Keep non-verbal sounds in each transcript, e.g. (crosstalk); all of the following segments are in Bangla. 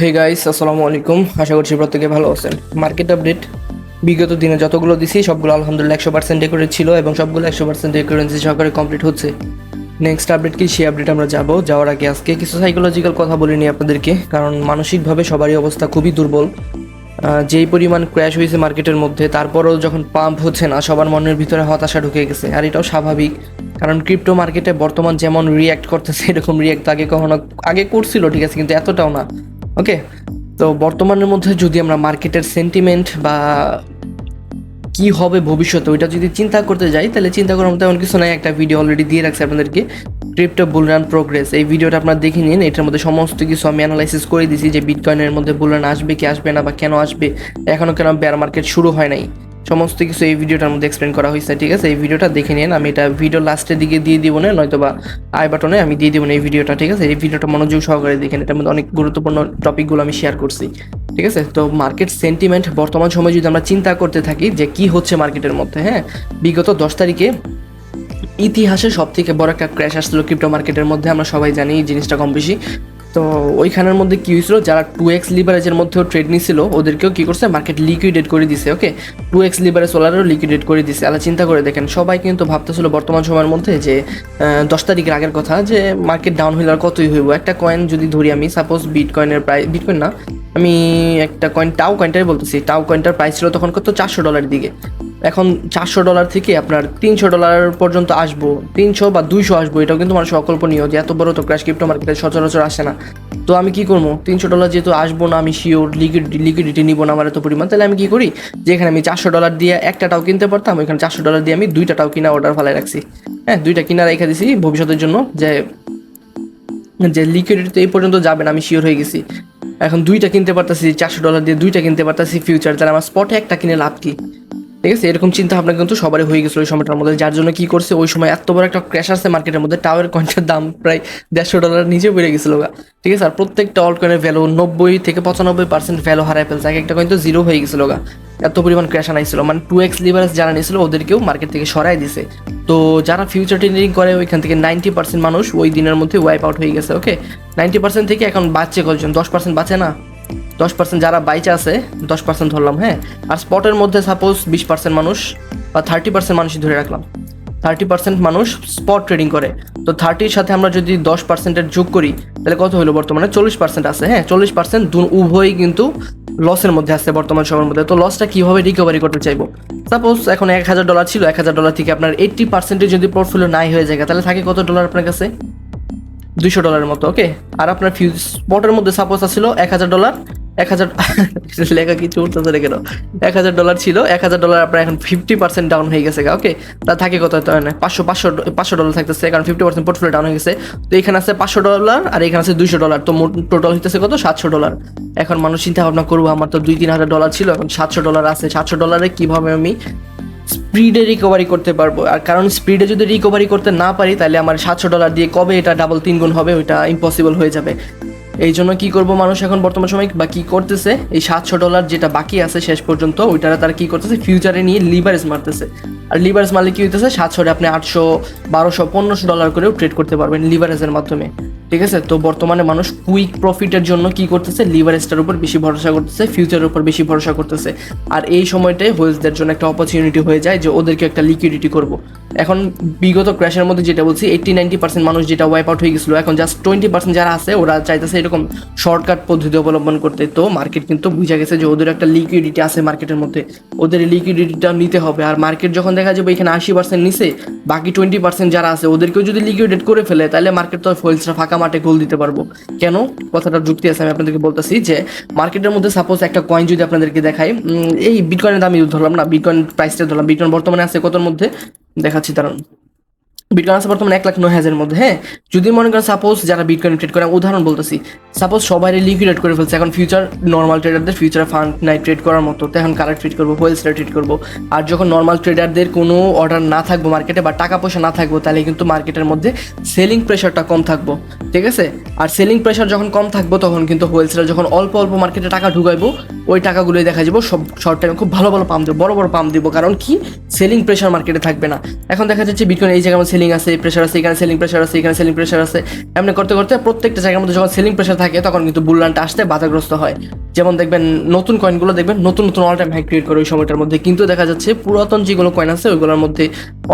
হে গাইস আসসালামু আলাইকুম। আশা করছি প্রত্যেকে ভালো আছেন। মার্কেট আপডেট বিগত দিনে যতগুলো দিছি, সবগুলো আলহামদুলিল্লাহ একশো পার্সেন্ট ডেকোরেট ছিল এবং সবগুলো একশো পার্সেন্ট ডেকোরেন্সি সহকারে কমপ্লিট হচ্ছে। নেক্সট আপডেট কি? সেই আপডেট আমরা যাব। যাওয়ার আগে আজকে কিছু সাইকোলজিক্যাল কথা বলিনি আপনাদেরকে, কারণ মানসিকভাবে সবারই অবস্থা খুবই দুর্বল। যেই পরিমাণ ক্র্যাশ হয়েছে মার্কেটের মধ্যে, তারপরেও যখন পাম্প হচ্ছে না, সবার মনের ভিতরে হতাশা ঢুকে গেছে। আর এটাও স্বাভাবিক, কারণ ক্রিপ্টো মার্কেটে বর্তমান যেমন রিয়্যাক্ট করতেছে, এরকম রিয়্যাক্ট আগে কখনো, আগে করছিল, ঠিক আছে, কিন্তু এতটাও না। ওকে তো বর্তমানের মধ্যে যদি আমরা মার্কেটের সেন্টিমেন্ট বা কি হবে ভবিষ্যতে ওইটা যদি চিন্তা করতে যাই, তাহলে চিন্তা করার মতো এমন কিছু নাই। একটা ভিডিও অলরেডি দিয়ে রাখছে আপনাদেরকে। ক্রিপ্টো বুলরান প্রোগ্রেস এই ভিডিওটা আপনারা দেখে নিন। এটার মধ্যে সমস্ত কিছু আমি অ্যানালাইসিস করে দিছি যে বিটকয়েনের মধ্যে বুলরান আসবে কি আসবে না বা কেন আসবে এখনও কেন বেয়ার মার্কেট শুরু হয় নাই। সমস্ত কিছু এই ভিডিওটার মধ্যে এক্সপ্লেন করা হয়েছে, ঠিক আছে? এই ভিডিওটা দেখে নিন, আমি এটা ভিডিও লাস্টের দিকে দিয়ে দিব না নয়তো বা আই বাটনে আমি দিয়ে দিব না এই ভিডিওটা, ঠিক আছে? এই ভিডিওটা মনোযোগ সহকারে দেখেন এটার মধ্যে অনেক গুরুত্বপূর্ণ টপিকগুলো আমি শেয়ার করছি, ঠিক আছে? তো মার্কেট সেন্টিমেন্ট বর্তমান সময়ে যদি আমরা চিন্তা করতে থাকি যে কি হচ্ছে মার্কেটের মধ্যে হ্যাঁ? বিগত দশ তারিখে ইতিহাসে সব থেকে বড় একটা ক্র্যাশ আসছিল ক্রিপ্টো মার্কেটের মধ্যে, আমরা সবাই জানি এই জিনিসটা কম বেশি। তো ওইখানের মধ্যে কী হয়েছিল? যারা টু এক্স লিভারেজের মধ্যেও ট্রেড নিছিল, ওদেরকেও কী করছে? মার্কেট লিকুইডেট করে দিছে ওকে টু এক্স লিভারেজ ওলারও লিকুইডেট করে দিছে। আলা চিন্তা করে দেখেন, সবাই কিন্তু ভাবতেছিল বর্তমান সময়ের মধ্যে যে দশ তারিখের আগের কথা যে মার্কেট ডাউন হইলে আর কতই হইব? একটা কয়েন যদি ধরি আমি সাপোজ বিটকয়েনের প্রাইস বিটকয়েন না, আমি একটা কয়েন টাও কয়েনটাই বলতেছি। টাও কয়েনটার প্রাইস ছিল তখন কত? চারশো ডলারের দিকে। এখন চারশো ডলার থেকে আপনার তিনশো ডলার পর্যন্ত আসব। তিনশো বা দুইশো আসব, এটাও কিন্তু মানুষ অকল্পনীয় যে এত বড় তো ক্র্যাশ ক্রিপ্টো মার্কেটে সচরাচর আসে না। তো আমি কি করব? তিনশো ডলার যেহেতু আসব না, আমি শিওর লিকুইড লিকুইডিটি নিবো না আমার এত পরিমাণ, তাহলে আমি কি করি? যে এখানে আমি চারশো ডলার দিয়ে একটা টাও কিনতে পারতাম, ওইখানে চারশো ডলার দিয়ে আমি দুইটা টাও কিনা অর্ডার ফেলায় রাখছি। হ্যাঁ দুইটা কিনা রেখে দিছি ভবিষ্যতের জন্য, যে যে লিকুইডিটি এই পর্যন্ত যাবে না, আমি শিওর হয়ে গেছি। এখন দুইটা কিনতে পারতাছি, চারশো ডলার দিয়ে দুইটা কিনতে পারতাছি ফিউচার তাহলে আমার স্পটে একটা কিনে লাভ কি? ঠিক আছে, এরকম চিন্তা ভাবনা কিন্তু সবারই হয়ে গেছিল ওই সময়টার মধ্যে। যার জন্য কি করছে, ওই সময় এত বড় একটা ক্র্যাশ আসছে মার্কেটের মধ্যে টাওয়ার কয়েনটার দাম প্রায় দেড়শো ডলার নিচে বেড়ে গেছিল ঠিক আছে, আর প্রত্যেকটা অল্ট কয়েনের ভ্যালু নব্বই থেকে পঁচানব্বই পার্সেন্ট ভ্যালু হারায় ফেলছে। এক একটা কয়েন তো জিরো হয়ে গেছিল গা। এত পরিমাণ ক্র্যাশ আনাইছিল। মানে টু এক্স লিভারেজ যারা নিয়েছিল, ওদেরকেও মার্কেট থেকে সরাই দিছে। তো যারা ফিউচার ট্রেডিং করে, ওইখান থেকে নাইনটি পার্সেন্ট মানুষ ওই দিনের মধ্যে ওয়াইপ আউট হয়ে গেছে ওকে নাইনটি পার্সেন্ট থেকে এখন বাচ্চে কয়েকজন দশ পার্সেন্ট বাঁচে না? দশ পার্সেন্ট যারা বাইচে আছে, দশ পার্সেন্ট ধরলাম হ্যাঁ? আর স্পটের মধ্যে সাপোজ বিশ পার্সেন্ট মানুষ বা থার্টি পার্সেন্ট মানুষই ধরে রাখলাম। থার্টি পার্সেন্ট মানুষ স্পট ট্রেডিং করে। তো থার্টির সাথে আমরা যদি দশ পার্সেন্টের যোগ করি, তাহলে কত হলো বর্তমানে? চল্লিশ পার্সেন্ট আছে হ্যাঁ? চল্লিশ পার্সেন্ট দু উভয়ই কিন্তু লসের মধ্যে আছে বর্তমান সময়ের মধ্যে। তো লসটা কীভাবে রিকভারি করতে চাইব? সাপোজ এখন এক হাজার ডলার ছিল, এক হাজার ডলার থেকে আপনার এইট্টি পার্সেন্টের যদি পোর্টফোলিও নাই হয়ে যায়, তাহলে থাকে কত ডলার আপনার কাছে? দুইশো ডলারের মতো ওকে আর আপনার ফিউজ স্পটের মধ্যে সাপোজ আসছিল এক হাজার ডলার এক হাজার (laughs) লেখা কিছু উঠতেছে দাও এক হাজার ডলার ছিল, এক হাজার ডলার আপনার এখন ফিফটি পার্সেন্ট ডাউন হয়ে গেছে ওকে তা থাকে কত? তো পাঁচশো পাঁচশো পাঁচশো ডলার থাকতেছে, কারণ ফিফটি পার্সেন্ট পোর্টফোলিও ডাউন হয়ে গেছে। তো এখানে আছে পাঁচশো ডলার আর এখানে আছে দুইশো ডলার তো টোটাল হইতেছে কত? সাতশো ডলার এখন মানুষ চিন্তা ভাবনা করব, আমার তো দুই, তিন হাজার ডলার ছিল, এখন সাতশো ডলার আছে। সাতশো ডলারে কীভাবে আমি স্পিডে রিকভারি করতে পারব? আর কারণ স্পিডে যদি রিকভারি করতে না পারি, তাহলে আমার সাতশো ডলার দিয়ে কবে এটা ডাবল তিন গুণ হবে, ওইটা ইম্পসিবল হয়ে যাবে। এই জন্য কি করব মানুষ এখন বর্তমান সময় বা কি করতেছে? এই সাতশো ডলার যেটা বাকি আছে শেষ পর্যন্ত, ওইটারা তারা কি করতেছে? ফিউচারে নিয়ে লিভারেজ মারতেছে। আর লিভারেজ মারলে কি হইতেছে? সাতশোটা আপনি আটশো, বারোশো, পনেরোশো ডলার করেও ট্রেড করতে পারবেন লিভারেজের মাধ্যমে। ঠিক আছে? তো বর্তমানে মানুষ কুইক প্রফিটের জন্য কি করতেছে? লিভারেজটার উপর বেশি ভরসা করতেছে ফিউচারের উপর বেশি ভরসা করতেছে। আর এই সময়টাই হোয়েলসদের জন্য একটা অপরচুনিটি হয়ে যায় যে ওদেরকে একটা লিকুইডিটি করব। এখন বিগত ক্র্যাশের মধ্যে যেটা বলছি এইট্টি নাইনটি পার্সেন্ট মানুষ যেটা ওয়াইপ আউট হয়ে গেছিল, এখন জাস্ট টোয়েন্টি পার্সেন্ট যারা আছে, ওরা চাইতেছে এরকম শর্টকাট পদ্ধতি অবলম্বন করতে। তো মার্কেট কিন্তু বুঝা গেছে যে ওদের একটা লিকুইডিটি আছে মার্কেটের মধ্যে। ওদের লিকুইডিটিটা নিতে হবে। আর মার্কেট যখন দেখা যাবে এখানে আশি পার্সেন্ট নিছে, বাকি টোয়েন্টি পার্সেন্ট যারা আছে, ওদেরকেও যদি লিকুইডেট করে ফেলে, তাহলে মার্কেট তো ফয়েলসটা ফাঁকা মাঠে গোল দিতে পারব। কেন? কথাটা যুক্তি আছে, আমি আপনাদেরকে বলতেছি যে মার্কেটের মধ্যে সাপোজ একটা কয়েন যদি আপনাদেরকে দেখাই এই বিটকয়েনের দাম ধরলাম না বিটকয়েন প্রাইসটা ধরলাম বিটকয়েন বর্তমানে আছে কতর মধ্যে? দেখাচ্ছি, দাঁড়ান। বিটকয়েন আছে বর্তমানে এক লাখ নয় হাজারের মধ্যে হ্যাঁ? যদি মনে করেন সাপোজ যারা বিটকয়েন ট্রেড করে, উদাহরণ বলতেছি সাপোজ সবাই লিকুইডেট করে ফেলছে, এখন ফিউচার নর্মাল ট্রেডারদের ফিউচার ফান্ড নাই ট্রেড করার মতো, তো এখন কারা ট্রেড করব হোয়েলসটা ট্রেড করব। আর যখন নর্মাল ট্রেডারদের কোনো অর্ডার না থাকব মার্কেটে বা টাকা পয়সা না থাকব, তাহলে কিন্তু মার্কেটের মধ্যে সেলিং প্রেশারটা কম থাকব, ঠিক আছে? আর সেলিং প্রেশার যখন কম থাকব, তখন কিন্তু হোয়েলসেলার যখন অল্প অল্প মার্কেটে টাকা ঢুকাইবো, ওই টাকাগুলোই দেখা যাব, সব শর্ট টাইমে খুব ভালো ভালো পাম্প দেবো, বড় বড় পাম্প দিব, কারণ কি? সেলিং প্রেশার মার্কেটে থাকবে না। এখন দেখা যাচ্ছে বিটকয়েন এই জায়গায় সেলিং আছে প্রেশার আছে, এখানে সেলিং প্রেশার আছে, এখানে সেলিং প্রেশার আছে। এমনি করতে করতে প্রত্যেকটা জায়গার মধ্যে যখন সেলিং প্রেশার থাকে, তখন কিন্তু বুললানটা আসতে বাধাগ্রস্ত হয়। যেমন দেখবেন, নতুন কয়েনগুলো দেখবেন, নতুন নতুন অল টাইম হাই ক্রিয়েট করে ওই সময়টার মধ্যে। কিন্তু দেখা যাচ্ছে পুরাতন যেগুলো কয়েন আছে, ওইগুলোর মধ্যে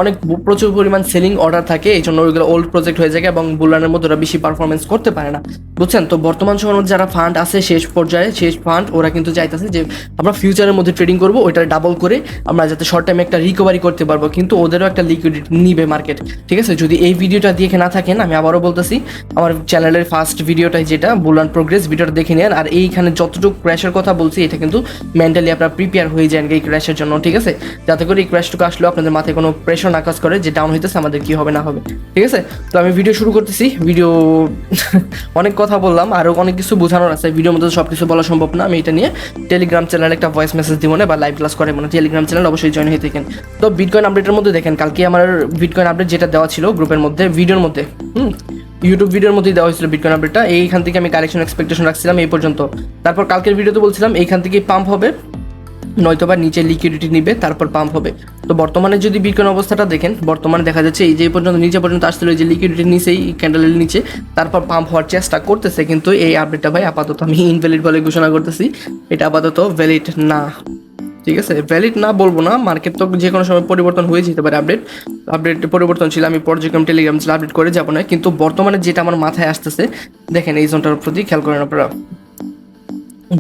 অনেক প্রচুর পরিমাণ সেলিং অর্ডার থাকে এই জন্য ওইগুলো ওল্ড প্রজেক্ট হয়ে যায় এবং বুলানের মধ্যে ওরা বেশি পারফরমেন্স করতে পারে না। বুঝছেন? তো বর্তমান সময়ের মধ্যে যারা ফান্ড আছে শেষ পর্যায়ে, শেষ ফান্ড ওরা কিন্তু চাইতেছে যে আমরা ফিউচারের মধ্যে ট্রেডিং করব ওইটা ডাবল করে আমরা যাতে শর্ট টাইমে একটা রিকভারি করতে পারব। কিন্তু ওদেরও একটা লিকুইডিটি নিবে মার্কেট ঠিক আছে? যদি এই ভিডিওটা দেখে না থাকেন, আমি আবারও বলতেছি, আমার চ্যানেলের ফার্স্ট ভিডিওটাই যেটা বুলান প্রোগ্রেস ভিডিওটা দেখে নেন। আর এইখানে যতটুকু ক্র্যাশের কথা বলছি, এটা কিন্তু মেন্টালি আপনারা প্রিপেয়ার হয়ে যান এই ক্র্যাশের জন্য, ঠিক আছে? যাতে করে এই ক্র্যাশটুকু আসলেও আপনাদের মাথায় কোনো প্রেশার না কাজ করে যে ডাউন হইতেছে, আমাদের কি হবে, না হবে। ঠিক আছে? তো আমি ভিডিও শুরু করতেছি। ভিডিও (laughs) অনেক কথা বললাম আরও অনেক কিছু বোঝানোর আছে। ভিডিওর মধ্যে সব কিছু বলা সম্ভব না, আমি এটা নিয়ে টেলিগ্রাম চ্যানেলে একটা ভয়েস মেসেজ দিব না, বা লাইভ ক্লাস করে মানে টেলিগ্রাম চ্যানেল অবশ্যই জয়েন হয়ে থাকেন। তো বিটকয়েন আপডেটের মধ্যে দেখেন, কালকে আমার বিটকয়েন আপডেট যেটা দেওয়া ছিল গ্রুপের মধ্যে ভিডিওর মধ্যে, হুম? ইউটিউব ভিডিওর মধ্যেই দেওয়া হয়েছিল বিটকয়েন আপডেটটা এইখান থেকে আমি কালেকশন এক্সপেকটেশন রাখছিলাম এই পর্যন্ত। তারপর কালকের ভিডিওতে বলছিলাম, এইখান থেকেই পাম্প হবে। নয়তোবা নিচে লিকুইডিটি নিবে, তারপর পাম্প হবে। তো বর্তমানে যদি বিটকয়েন অবস্থাটা দেখেন, বর্তমানে দেখা যাচ্ছে এই যে পর্যন্ত, নিচে পর্যন্ত আসছিল যে লিকুইডিটি নিচেই ক্যান্ডেলের নিচে, তারপর পাম্প হওয়ার চেষ্টা করতেছে, কিন্তু এই আপডেটটা ভাই আপাতত আমি ইনভ্যালিড বলে ঘোষণা করতেছি। এটা আপাতত ভ্যালিড না। ঠিক আছে? ভ্যালিড না বলব না মার্কেট তো যে কোনো সময় পরিবর্তন হয়ে যেতে পারে আপডেট আপডেট পরিবর্তন ছিল, আমি পর্যায়ক্রম টেলিগ্রাম ছিল আপডেট করে যাব না, কিন্তু বর্তমানে যেটা আমার মাথায় আসতেছে, দেখেন এই জোনটার প্রতি খেয়াল করেন আপনারা।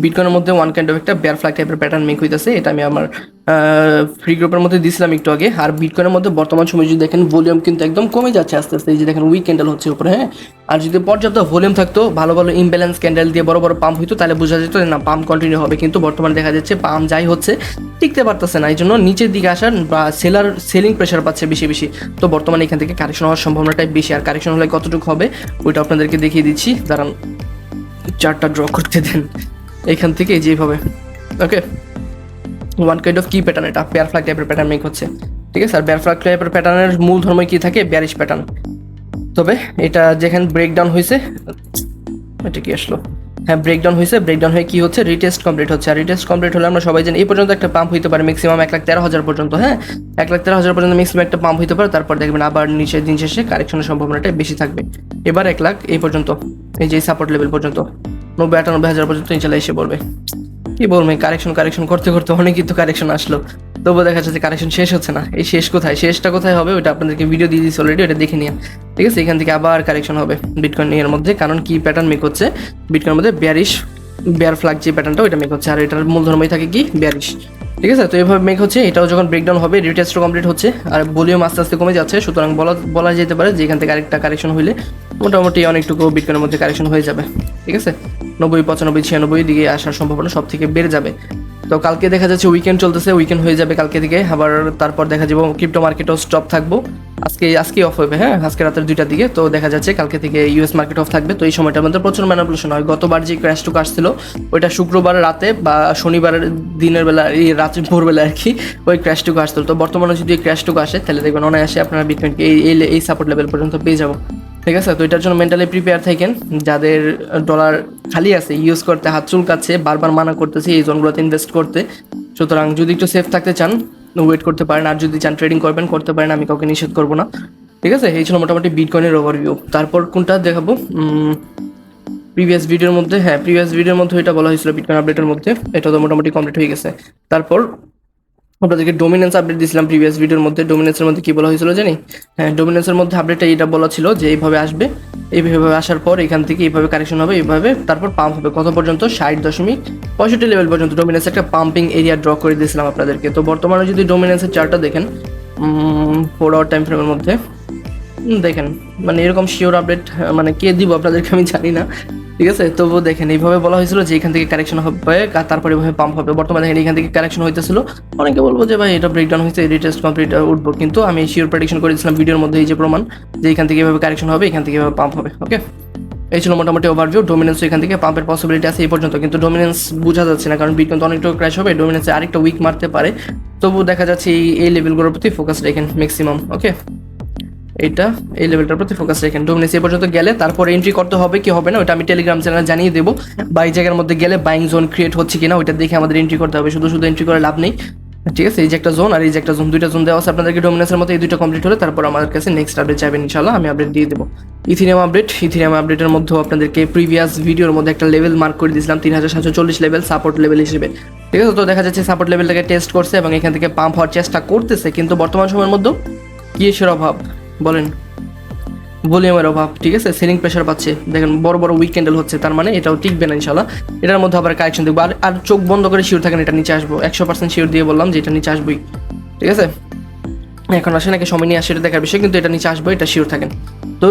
বিটকয়েনের মধ্যে ওয়ান কাইন্ড অফ একটা বেয়ার ফ্ল্যাগ টাইপের প্যাটার্ন মেক হইতেছে, এটা আমি আমার ফ্রি গ্রুপের মধ্যে দিয়েছিলাম একটু আগে। আর বিটকয়েনের মধ্যে বর্তমান সময় যদি দেখেন ভলিউম কিন্তু একদম কমে যাচ্ছে আস্তে আস্তে। এই যে দেখেন উইক ক্যান্ডেল হচ্ছে উপরে হ্যাঁ? আর যদি পর্যাপ্ত ভলিউম থাকতো, ভালো ভালো ইমব্যালেন্স ক্যান্ডেল দিয়ে বড় বড় পাম্প হইতো, তাহলে বোঝা যেত না পাম্প কন্টিনিউ হবে। কিন্তু বর্তমানে দেখা যাচ্ছে পাম্প যাই হচ্ছে, টিকতে পারতেছে না। এই জন্য নিচের দিকে আসার বা সেলার সেলিং প্রেশার পাচ্ছে বেশি বেশি। তো বর্তমানে এখান থেকে কারেকশন হওয়ার সম্ভাবনাটাই বেশি। আর কারেকশন হলে কতটুকু হবে, ওইটা আপনাদেরকে দেখিয়ে দিচ্ছি। দাঁড়ান চারটা ড্র করতে দেন। এখান থেকে এই যেভাবে ওকে ওয়ান কাইন্ড অফ কি প্যাটার্ন এটা পেয়ার ফ্লাগ টাইপের প্যাটার্ন মেক হচ্ছে। ঠিক আছে? আর বেয়ার ফ্লাগ টাইপের প্যাটার্নের মূল ধর্ম কি থাকে? ব্যারিশ প্যাটার্ন তবে এটা যেখানে ব্রেকডাউন হয়েছে এটা কি আসলো? হ্যাঁ ব্রেকডাউন হয়েছে ব্রেকডাউন হয়ে কি হচ্ছে? রিটেস্ট কমপ্লিট হচ্ছে। আর রিটেস্ট কমপ্লিট হলে আমরা সবাই জানি এই পর্যন্ত একটা পাম্প হইতে পারে ম্যাক্সিমাম এক লাখ তেরো হাজার পর্যন্ত হ্যাঁ? এক লাখ তেরো হাজার পর্যন্ত ম্যাক্সিমাম একটা পাম্প হইতে পারে। তারপর দেখবেন আবার নিচে, দিন শেষে কারেকশনের সম্ভাবনাটা বেশি থাকবে। এবার এক লাখ এই পর্যন্ত, এই যে সাপোর্ট লেভেল পর্যন্ত। নব্বই আটানব্বই হাজার পর্যন্ত ইনশাল্লাহ এসে পড়বে। কি বলব কারেকশন কারেকশন করতে করতে অনেকই তো কারেকশন আসলো। তবুও দেখা যাচ্ছে কারেকশন শেষ হচ্ছে না। এই শেষ কোথায়? শেষটা কোথায় হবে ওটা আপনাদেরকে ভিডিও দিয়ে দিচ্ছি অলরেডি ওটা দেখে নিয়ে। ঠিক আছে, এখান থেকে আবার কারেকশন হবে বিটকয়েন এর মধ্যে। কারণ কি প্যাটার্ন মেক হচ্ছে? বিটকয়েনের মধ্যে ব্যারিশ বেয়ার ফ্ল্যাগ যে প্যাটার্নটা ওইটা মেক হচ্ছে। আর এটার মূল ধর্মই থাকে কি? ব্যারিশ ঠিক আছে? তো এভাবে মেক হচ্ছে, এটাও যখন ব্রেকডাউন হবে রিটেস্টও কমপ্লিট হচ্ছে, আর ভলিউম আস্তে আস্তে কমে যাচ্ছে, সুতরাং বলা বলা যেতে পারে যে এখান থেকে আরেকটা কারেকশন হইলে মোটামুটি অনেকটুকু বিটকয়েনের মধ্যে কারেকশন হয়ে যাবে, ঠিক আছে? নব্বই, পঁচানব্বই, ছিয়ানব্বই দিকে আসার সম্ভাবনা সব থেকে বেড়ে যাবে। তো কালকে দেখা যাচ্ছে উইকেন্ড চলতেছে উইকেন্ড হয়ে যাবে কালকে থেকে, আবার তারপর দেখা যাব ক্রিপ্টো মার্কেটও স্টপ থাকব। আজকে আজকে অফ হবে হ্যাঁ? আজকে রাতের দুইটার দিকে। তো দেখা যাচ্ছে কালকে থেকে ইউএস মার্কেট অফ থাকবে। তো এই সময়টার মধ্যে প্রচুর ম্যানিপুলেশন হয়। গতবার যে ক্র্যাশটুকু আসছিল, ওইটা শুক্রবার রাতে বা শনিবারের দিনের বেলা, এই রাত্রি ভোরবেলা আর কি, ওই ক্র্যাশটুকু আসছিল। তো বর্তমানে যদি ক্র্যাশটুকু আসে, তাহলে দেখবেন অনায়াসে আপনারা বিটকয়েনকে এই- এই সাপোর্ট লেভেল পর্যন্ত পেয়ে যাব। ঠিক আছে? তো এটার জন্য মেন্টালি প্রিপেয়ার থাকেন। যাদের ডলার খালি আছে ইউজ করতে, হাত চুলকাচ্ছে, বারবার মানা করতেছে, এই জোনগুলোতে ইনভেস্ট করতে। সুতরাং যদি একটু সেফ থাকতে চান ওয়েট করতে পারেন। আর যদি চান ট্রেডিং করবেন, করতে পারেন। আমি কাউকে নিষেধ করব না। ঠিক আছে? এই ছিল মোটামুটি বিটকয়েনের ওভারভিউ তারপর কোনটা দেখাবো? প্রিভিয়াস ভিডিওর মধ্যে হ্যাঁ প্রিভিয়াস ভিডিওর মধ্যে এটা বলা হয়েছিল বিটকয়েন আপডেটের মধ্যে। এটা তো মোটামুটি কমপ্লিট হয়ে গেছে। তারপর আপনাদেরকে ডোমিনেন্স আপডেট দিয়েছিলাম প্রিভিয়াস ভিডিওর মধ্যে। ডোমিনেন্সের মধ্যে কি বলা হয়েছিল জানি? হ্যাঁ ডোমিনেন্সের মধ্যে আপডেটটা এটা বলা ছিল যে এইভাবে আসবে। এইভাবে আসার পর এখান থেকে এইভাবে কারেকশন হবে, এইভাবে তারপর পাম্প হবে। কত পর্যন্ত ষাট দশমিক পঁয়ষট্টি লেভেল পর্যন্ত ডোমিনেন্স একটা পাম্পিং এরিয়া ড্র করে দিয়েছিলাম আপনাদেরকে। তো বর্তমানে যদি ডোমিনেন্সের চার্টটা দেখেন ফোর আওয়ার টাইম ফ্রেমের মধ্যে দেখেন মানে এরকম শিওর আপডেট মানে কে দিব আপনাদেরকে আমি জানি না। ঠিক আছে? তবুও দেখেন, এইভাবে বলা হয়েছিল যে এখান থেকে কারেকশন হবে তারপরে এভাবে পাম্প হবে। বর্তমানে দেখেন, এখান থেকে কারেকশন হইতেছিল। অনেকে বলব যে, ভাই, এটা ব্রেকডাউন হয়েছে রিটেস্ট কমপ্লিট উঠবো। কিন্তু আমি শিওর প্রেডিকশন করেছিলাম ভিডিওর মধ্যে এই যে প্রমাণ, যে এখান থেকে এভাবে কারেকশন হবে, এখান থেকে এভাবে পাম্প হবে ওকে এই ছিল মোটামুটি ওভারভিউ ডোমিনেন্স এখান থেকে পাম্পের পসিবিলিটি আছে এই পর্যন্ত, কিন্তু ডোমিনেন্স বোঝা যাচ্ছে না, কারণ বিটকয়েন তো অনেকটা ক্র্যাশ হবে ডোমিনেন্সে আরেকটা উইক মারতে পারে। তবু দেখা যাচ্ছে এই এই লেভেলগুলোর প্রতি ফোকাস রাখেন ম্যাক্সিমাম ওকে এটা, এই লেভেলটার প্রতি ফোকাস রাখেন। ডোমিনেন্স এ পর্যন্ত গেলে তারপর এন্ট্রি করতে হবে, কি হবে না ওটা আমি টেলিগ্রাম চ্যানেলে জানিয়ে দেবো। বা এই জায়গার মধ্যে গেলে বাইং জোন ক্রিয়েট হচ্ছে কিনা, ওইটা দেখে আমাদের এন্ট্রি করতে হবে। শুধু শুধু এন্ট্রি করে লাভ নেই। ঠিক আছে? এই যে একটা জোন আর এই যে একটা জোন দুইটা জোন দেওয়া আছে আপনাদেরকে ডোমিনেন্সের মতো। এই দুইটা কমপ্লিট হলে তারপর আমাদের কাছে নেক্সট আপডেট যাবেন ইনশাল্লাহ আমি আপডেট দিয়ে দেবো। ইথিনিয়াম আপডেট ইথিনিয়াম আপডেটের মধ্যেও আপনাদেরকে প্রিভিয়াস ভিডিওর মধ্যে একটা লেভেল মার্ক করে দিয়েছিলাম, তিন হাজার সাতশো চল্লিশ লেভেল সাপোর্ট লেভেল হিসেবে। ঠিক আছে? তো দেখা যাচ্ছে সাপোর্ট লেভেলটাকে টেস্ট করছে এবং এখান থেকে পাম্প হওয়ার চেষ্টা করতেছে, কিন্তু বর্তমান সময়ের মধ্যে কি এসের অভাব? বলেন। ভলিউমের অভাব, ঠিক আছে? সেলিং প্রেশার পাচ্ছে। দেখেন, বড় বড় উইক ক্যান্ডেল হচ্ছে, তার মানে এটাও টিকবে না ইনশাল্লাহ এটার মধ্যে আবার কারেকশন দেখব। আর আর চোখ বন্ধ করে শিওর থাকেন, এটা নিচে আসব। একশো পার্সেন্ট শিওর দিয়ে বললাম যে এটা নিচে আসবোই। ঠিক আছে? এখন আসে নাকি সময় নিয়ে আসে, এটা দেখার বিষয়, কিন্তু এটা নিচে আসব, এটা শিওর থাকেন। তো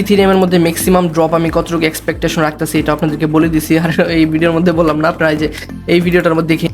ইথিরিয়ামের মধ্যে ম্যাক্সিমাম ড্রপ আমি কতটুকু এক্সপেকটেশন রাখতেছি, এটা আপনাদেরকে বলে দিছি। আর এই ভিডিওর মধ্যে বললাম না প্রায় যে, এই ভিডিওটার মধ্যে দেখে